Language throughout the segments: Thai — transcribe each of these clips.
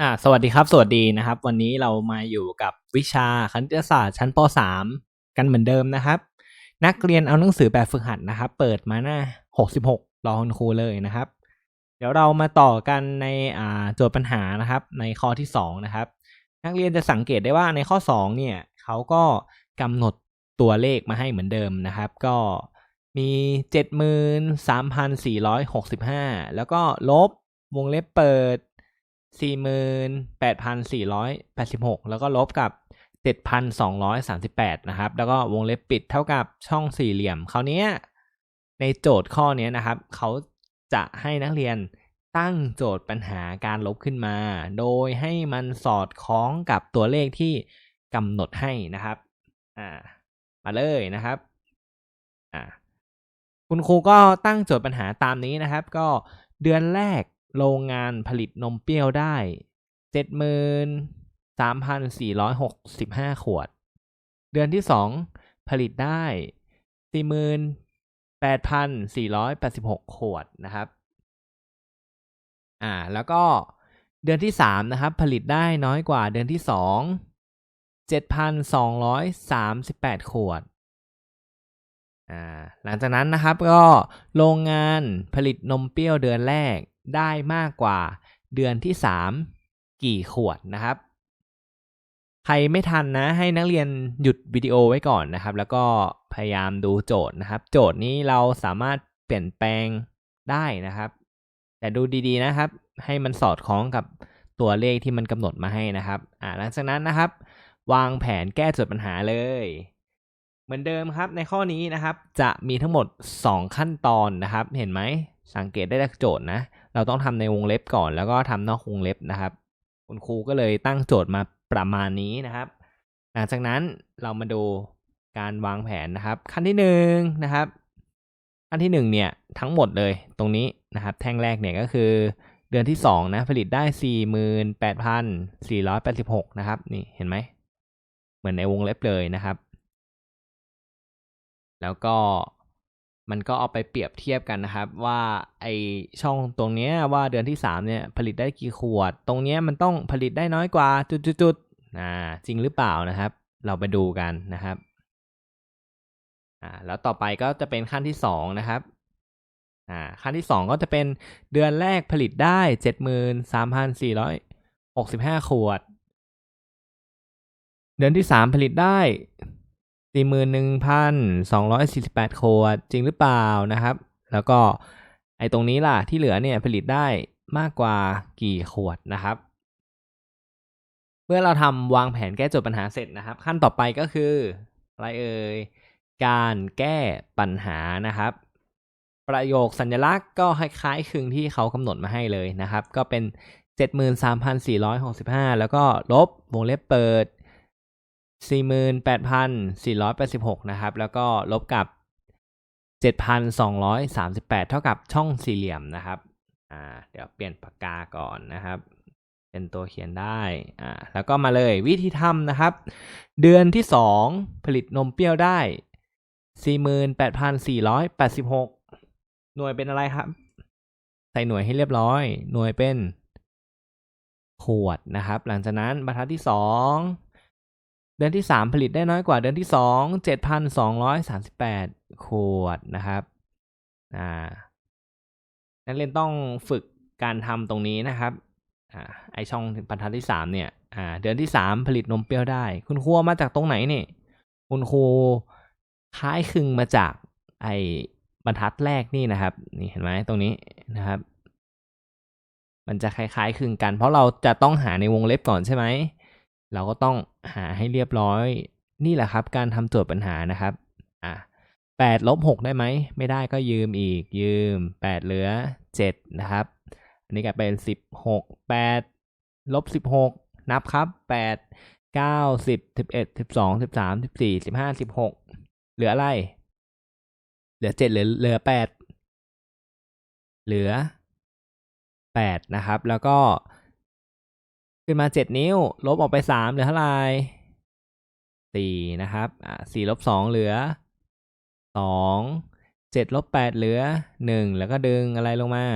อ่าสวัสดีครับ สวัสดีนะครับ วันนี้เรามาอยู่กับวิชาคณิตศาสตร์ชั้นป .3 กันเหมือนเดิมนะครับ นักเรียนเอาหนังสือแบบฝึกหัดนะครับ เปิดมาหน้า 66 รอคุณครูเลยนะครับ เดี๋ยวเรามาต่อกันในอ่าโจทย์ปัญหานะครับ ในข้อที่ 2 นะครับ นักเรียนจะสังเกตได้ว่าในข้อ 2 เนี่ยเขาก็กำหนดตัวเลขมาให้เหมือนเดิมนะครับ ก็มี 73,465 แล้วก็ลบวงเล็บเปิด 48,486แปดพันสี่ร้อยแปดสิบหกแล้วก็ลบกับ7,238นะครับ แล้วก็วงเล็บปิดเท่ากับช่องสี่เหลี่ยม คราวนี้ในโจทย์ข้อนี้นะครับ เขาจะให้นักเรียนตั้งโจทย์ปัญหาการลบขึ้นมา โดยให้มันสอดคล้องกับตัวเลขที่กำหนดให้นะครับ อ่า มาเลยนะครับ อ่า คุณครูก็ตั้งโจทย์ปัญหาตามนี้นะครับ ก็เดือนแรก โรงงานผลิตนมเปรี้ยวได้เจ็ดหมื่นสามพันสี่ร้อยหกสิบห้าขวด เดือนที่สองผลิตได้สี่หมื่นแปดพันสี่ร้อยแปดสิบหกขวดนะครับ อ่า แล้วก็เดือนที่สามนะครับ ผลิตได้น้อยกว่าเดือนที่สองเจ็ดพันสองร้อยสามสิบแปดขวด หลังจากนั้นนะครับก็โรงงานผลิตนมเปรี้ยวเดือนแรกได้มากกว่าเดือนที่สามกี่ขวดนะครับ ใครไม่ทันนะให้นักเรียนหยุดวิดีโอไว้ก่อนนะครับ แล้วก็พยายามดูโจทย์นะครับ โจทย์นี้เราสามารถเปลี่ยนแปลงได้นะครับ แต่ดูดีๆนะครับ ให้มันสอดคล้องกับตัวเลขที่มันกำหนดมาให้นะครับ อ่าหลังจากนั้นนะครับ วางแผนแก้โจทย์ปัญหาเลย เหมือนเดิมครับในข้อนี้นะครับ จะมีทั้งหมด 2 ขั้นตอนนะครับ เห็นไหมสังเกตได้จากโจทย์นะ เราต้องทำในวงเล็บก่อนแล้วก็ทำนอกวงเล็บนะครับ คุณครูก็เลยตั้งโจทย์มาประมาณนี้นะครับ หลังจากนั้นเรามาดูการวางแผนนะครับ ขั้นที่หนึ่งนะครับขั้นที่หนึ่งเนี่ยทั้งหมดเลยตรงนี้นะครับ แท่งแรกเนี่ยก็คือเดือนที่สองนะ ผลิตได้สี่หมื่นแปดพันสี่ร้อยแปดสิบหกนะครับ นี่เห็นไหม เหมือนในวงเล็บเลยนะครับ แล้วก็มันก็เอาไปเปรียบเทียบกันนะครับ ว่าไอช่องตรงเนี้ยว่าเดือนที่สามเนี่ยผลิตได้กี่ขวด ตรงเนี้ยมันต้องผลิตได้น้อยกว่าจุดๆๆอ่าจริงหรือเปล่านะครับ เราไปดูกันนะครับอ่าแล้วต่อไปก็จะเป็นขั้นที่สองนะครับอ่าขั้นที่สองก็จะเป็นเดือนแรกผลิตได้เจ็ดหมื่นสามพันสี่ร้อยหกสิบห้าขวด เดือนที่สามผลิตได้ สี่หมื่นหนึ่งพันสองร้อยสี่สิบแปดขวดจริงหรือเปล่านะครับ แล้วก็ไอ้ตรงนี้ล่ะที่เหลือเนี่ยผลิตได้มากกว่ากี่ขวดนะครับ เมื่อเราทำวางแผนแก้โจทย์ปัญหาเสร็จนะครับ ขั้นต่อไปก็คืออะไรเอ่ยการแก้ปัญหานะครับ ประโยคสัญลักษณ์ก็คล้ายๆคลึงที่เขากำหนดมาให้เลยนะครับ ก็เป็น 73,465 แล้วก็ลบวงเล็บเปิด 48,486 นะครับ แล้วก็ลบกับ 7,238 เท่ากับช่องสี่เหลี่ยมนะครับ อ่า เดี๋ยวเปลี่ยนปากกาก่อนนะครับ เป็นตัวเขียนได้ อ่า แล้วก็มาเลยวิธีทำนะครับ เดือนที่สองผลิตนมเปรี้ยวได้ 48,486 หน่วยเป็นอะไรครับ ใส่หน่วยให้เรียบร้อย หน่วยเป็นขวดนะครับ หลังจากนั้นบรรทัดที่สอง เดือนที่สามผลิตได้น้อยกว่าเดือนที่สองเจ็ดพันสองร้อยสามสิบแปดขวดนะครับอ่านักเรียนต้องฝึกการทำตรงนี้นะครับอ่าไอช่องบรรทัดที่สามเนี่ยอ่าเดือนที่สามผลิตนมเปรี้ยวได้ คุณครูเอามาจากตรงไหนนี่ คุณครูคล้ายคลึงมาจากไอบรรทัดแรกนี่นะครับ นี่เห็นไหมตรงนี้นะครับ มันจะคล้ายๆคลึงกัน เพราะเราจะต้องหาในวงเล็บก่อนใช่ไหม เราก็ต้องหาให้เรียบร้อย นี่แหละครับ การทำโจทย์ปัญหานะครับอะแปดลบหกได้ไหม ไม่ได้ก็ยืมอีกยืมแปดเหลือเจ็ดนะครับ อันนี้ก็เป็นสิบหกแปดลบสิบหกนับครับแปดเก้าสิบสิบเอ็ดสิบสองสิบสามสิบสี่สิบห้าสิบหกเหลืออะไร เหลือเจ็ดเหลือเหลือแปดเหลือแปดนะครับ แล้วก็ ขึ้นมาเจ็ดนิ้ว ลบออกไปสามเหลือเท่าไหร่สี่นะครับอ่าสี่ลบสองเหลือสองเจ็ดลบแปดเหลือหนึ่งแล้วก็ดึงอะไรลงมา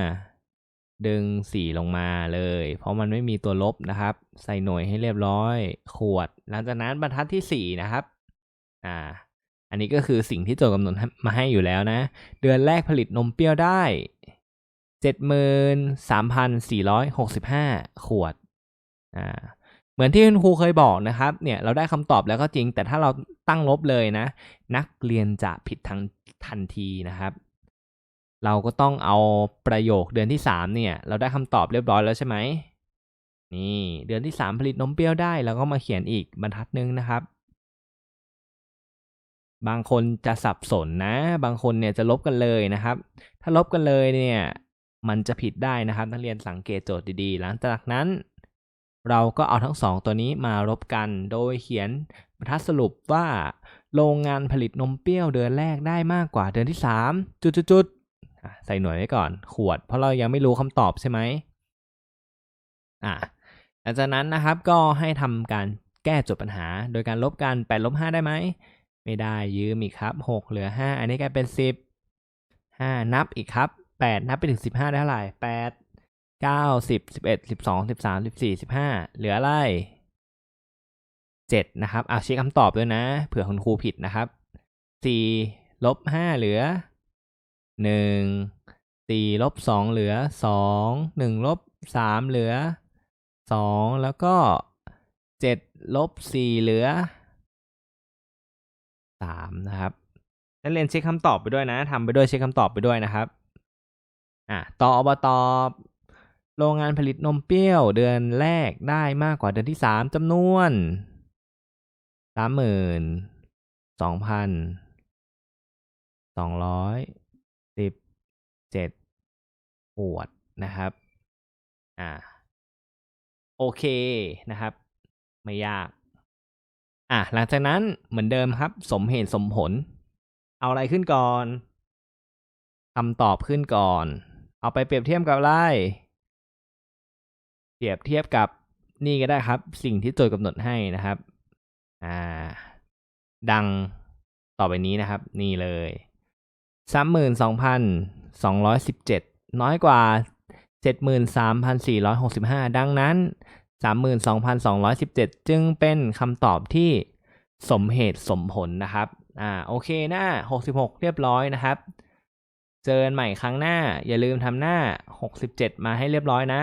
ดึงสี่ลงมาเลย เพราะมันไม่มีตัวลบนะครับ ใส่หน่วยให้เรียบร้อย ขวด หลังจากนั้นบรรทัดที่สี่นะครับอ่าอันนี้ก็คือสิ่งที่โจทย์กำหนดมาให้อยู่แล้วนะ เดือนแรกผลิตนมเปรี้ยวได้เจ็ดหมื่นสามพันสี่ร้อยหกสิบห้าขวด อ่าเหมือนที่คุณครูเคยบอกนะครับเนี่ยเราได้คำตอบแล้วก็จริง แต่ถ้าเราตั้งลบเลยนะ นักเรียนจะผิดทันทันทีนะครับ เราก็ต้องเอาประโยคเดือนที่สามเนี่ย เราได้คำตอบเรียบร้อยแล้วใช่ไหมนี่เดือนที่สามผลิตนมเปรี้ยวได้แล้วก็มาเขียนอีกบรรทัดนึงนะครับ บางคนจะสับสนนะ บางคนเนี่ยจะลบกันเลยนะครับ ถ้าลบกันเลยเนี่ยมันจะผิดได้นะครับ นักเรียนสังเกตโจทย์ดีๆ หลังจากนั้น เราก็เอาทั้งสองตัวนี้มาลบกัน โดยเขียนบรรทัดสรุปว่า โรงงานผลิตนมเปรี้ยวเดือนแรกได้มากกว่าเดือนที่สามจุดๆใส่หน่วยไว้ก่อน ขวด เพราะเรายังไม่รู้คำตอบใช่ไหมอะหลังจากนั้นนะครับก็ให้ทำการแก้โจทย์ปัญหา โดยการลบกันแปดลบห้าได้ไหม ไม่ได้ยืมอีกครับหกเหลือห้าอันนี้กลายเป็นสิบห้านับอีกครับแปดนับไปถึงสิบห้าได้เท่าไหร่แปด เก้าสิบสิบเอ็ดสิบสองสิบสามสิบสี่สิบห้าเหลืออะไรเจ็ดนะครับอะเช็คคำตอบด้วยนะ เผื่อคุณครูผิดนะครับสี่ลบห้าเหลือหนึ่งสี่ลบสองเหลือสองหนึ่งลบสามเหลือสองแล้วก็เจ็ดลบสี่เหลือสามนะครับนักเรียนเช็คคำตอบไปด้วยนะทำไปด้วยเช็คคำตอบไปด้วยนะครับอะต่ออบตอ โรงงานผลิตนมเปรี้ยวเดือนแรกได้มากกว่าเดือนที่สามจำนวนสามหมื่นสองพันสองร้อยสิบเจ็ดขวดนะครับ อ่า โอเคนะครับ ไม่ยาก อะหลังจากนั้นเหมือนเดิมครับ สมเหตุสมผล เอาอะไรขึ้นก่อนคำตอบขึ้นก่อน เอาไปเปรียบเทียบกับอะไร เปรียบเทียบกับนี่ก็ได้ครับ สิ่งที่โจทย์กำหนดให้นะครับอ่าดังต่อไปนี้นะครับ นี่เลยสามหมื่นสองพันสองร้อยสิบเจ็ดน้อยกว่าเจ็ดหมื่นสามพันสี่ร้อยหกสิบห้าดังนั้น32,217จึงเป็นคำตอบที่สมเหตุสมผลนะครับอ่าโอเคหน้า66เรียบร้อยนะครับ เจอกันใหม่ครั้งหน้า อย่าลืมทำหน้า67มาให้เรียบร้อยนะ